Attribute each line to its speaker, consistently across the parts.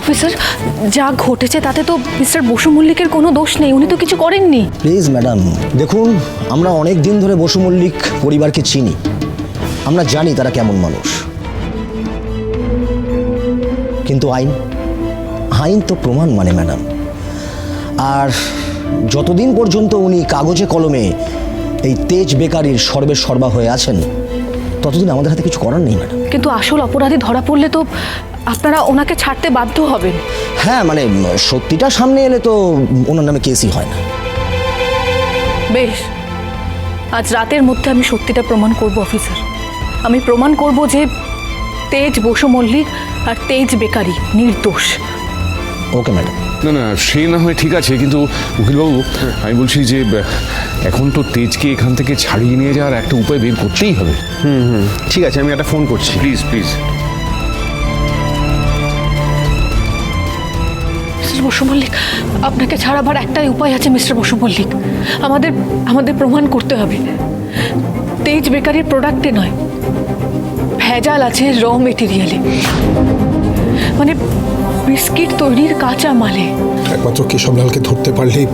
Speaker 1: Officer, যা ঘটেছে তাতে তো মিস্টার বসু মল্লিকের কোনো দোষ নেই, উনি তো কিছু করেননি।
Speaker 2: প্লিজ ম্যাডাম দেখুন, আমরা অনেক দিন ধরে বসু মল্লিক পরিবারকে চিনি। আমরা জানি তারা কেমন মানুষ। কিন্তু আইন আইন তো প্রমাণ মানে ম্যাডাম আর যতদিন পর্যন্ত উনি কাগজে কলমে এই তেজ বেকারির সর্বে সর্বা হয়ে আছেন ততদিন আমাদের হাতে কিছু করার নেই ম্যাডাম।
Speaker 1: কিন্তু আসল অপরাধী ধরা পড়লে তো আপনারা ওনাকে ছাড়তে বাধ্য হবেন।
Speaker 2: হ্যাঁ মানে সত্যিটা সামনে এলে তো ওনার নামে কেসই হয় না।
Speaker 1: বেশ আজ রাতের মধ্যে আমি সত্যিটা প্রমাণ করব অফিসার। আমি প্রমাণ করব যে তেজ বসু মল্লিক আর তেজ বেকারি নির্দোষ।
Speaker 2: Okay madam.
Speaker 3: না না সে না হয় ঠিক আছে কিন্তু উকিলবাবু আমি বলছি যে এখন তো তেজকে এখান থেকে ছাড়িয়ে নিয়ে যাওয়ার একটা উপায় বের করতেই হবে। হুম হুম।
Speaker 4: ঠিক আছে আমি একটা ফোন করছি।
Speaker 3: Please please
Speaker 1: mister Basu Mallick আপনাকে ছাড়াবার একটাই উপায় আছে মিস্টার বসু মল্লিক আমাদের আমাদের প্রমাণ করতে হবে। তেজ বেকারির প্রোডাক্টে নয়। ভেজাল আছে র মেটেরিয়ালে মানে বিস্কিট তৈরির কাঁচা মালে।
Speaker 5: একমাত্র কেশবলালকে ধরতে পারলেই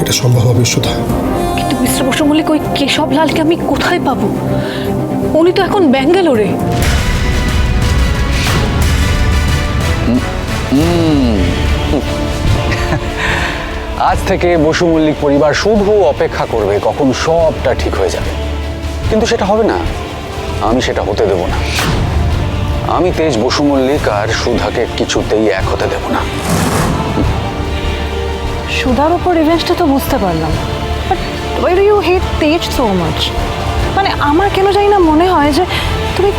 Speaker 5: এটা সম্ভব হবে সুধা।
Speaker 1: কিন্তু মিস্টার বসু মল্লিক ওই কেশব লালকে আমি কোথায় পাবো? উনি তো এখন ব্যাঙ্গালোরে।
Speaker 6: আজ থেকে বসু মল্লিক পরিবার শুধু অপেক্ষা করবে কখন সবটা ঠিক হয়ে যাবে। কিন্তু সেটা হবে না। আমি সেটা হতে দেব না। আমি তেজ বসু মল্লিক আর সুধাকে কিছুতেই এক হতে দেব না।
Speaker 7: সুধার উপর রিভেঞ্জটা তো বুঝতে পারলাম। But why do you hate Tej so much মানে আমার কেন জানি না মনে হয় যে তুমি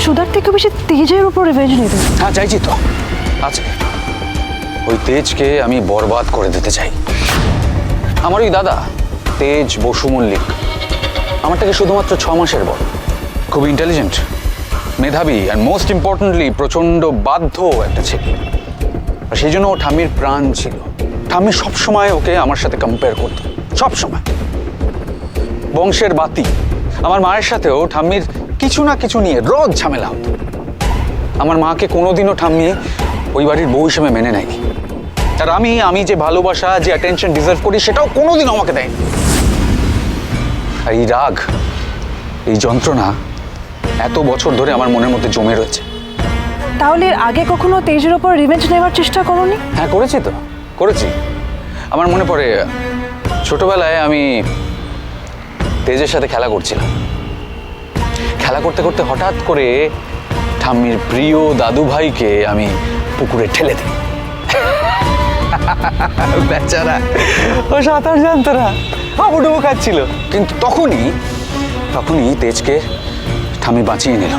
Speaker 7: সুধার থেকে বেশি তেজের উপর রিভেঞ্জ নিতে
Speaker 6: হ্যাঁ চাইছি তো। আছে। ওই তেজকে আমি বরবাদ করে দিতে চাই। আমার ওই দাদা, তেজ বসু মল্লিক। আমার থেকে শুধুমাত্র ছ মাসের বড়? খুব ইন্টেলিজেন্ট মেধাবী অ্যান্ড মোস্ট ইম্পর্টেন্টলি প্রচণ্ড বাধ্য একটা ছেলে। আর সেই জন্য ও ঠাম্মির প্রাণ ছিল। ঠাম্মি সবসময় ওকে আমার সাথে কম্পেয়ার করতো। সব সময়। বংশের বাতি। আমার মায়ের সাথেও ঠাম্মির কিছু না কিছু নিয়ে রোজ ঝামেলা হতো। আমার মাকে কোনোদিনও ঠাম্মি ওই বাড়ির বউ হিসেবে মেনে নেয়নি। আর আমি আমি যে ভালোবাসা যে অ্যাটেনশন ডিজার্ভ করি সেটাও কোনোদিনও আমাকে দেয়নি। আর এই রাগ এই যন্ত্রণা এত বছর ধরে আমার মনের মধ্যে জমে রয়েছে।
Speaker 7: তাহলে এর আগে কখনো তেজের উপর রিভেঞ্জ নেওয়ার চেষ্টা করোনি?
Speaker 6: হ্যাঁ করেছি তো। করেছি। আমার মনে পড়ে ছোটবেলায় আমি তেজের সাথে খেলা করছিলাম। খেলা করতে করতে হঠাৎ করে ঠাম্মির প্রিয় দাদু ভাইকে আমি পুকুরে ঠেলে দিই। বেচারা, ও সাঁতার জানতো না, হাবুডুবু খাচ্ছিল। কিন্তু তখনই তখনই তেজকে ঠাম্মি বাঁচিয়ে নিল।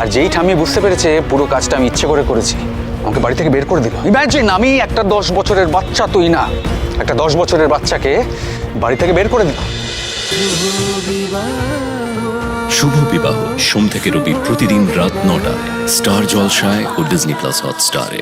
Speaker 6: আর যেই ঠাম্মি বুঝতে পেরেছে পুরো কাজটা আমি ইচ্ছে করে করেছি আমাকে বাড়ি থেকে বের করে দিল ইম্যাজিন আমি একটা দশ বছরের বাচ্চা, তুই না। একটা দশ বছরের বাচ্চাকে বাড়ি থেকে বের করে দিল
Speaker 8: শুভ বিবাহ। সোম থেকে রবি প্রতিদিন রাত নটায়। স্টার জলসায় ও ডিজনি প্লাস হটস্টারে।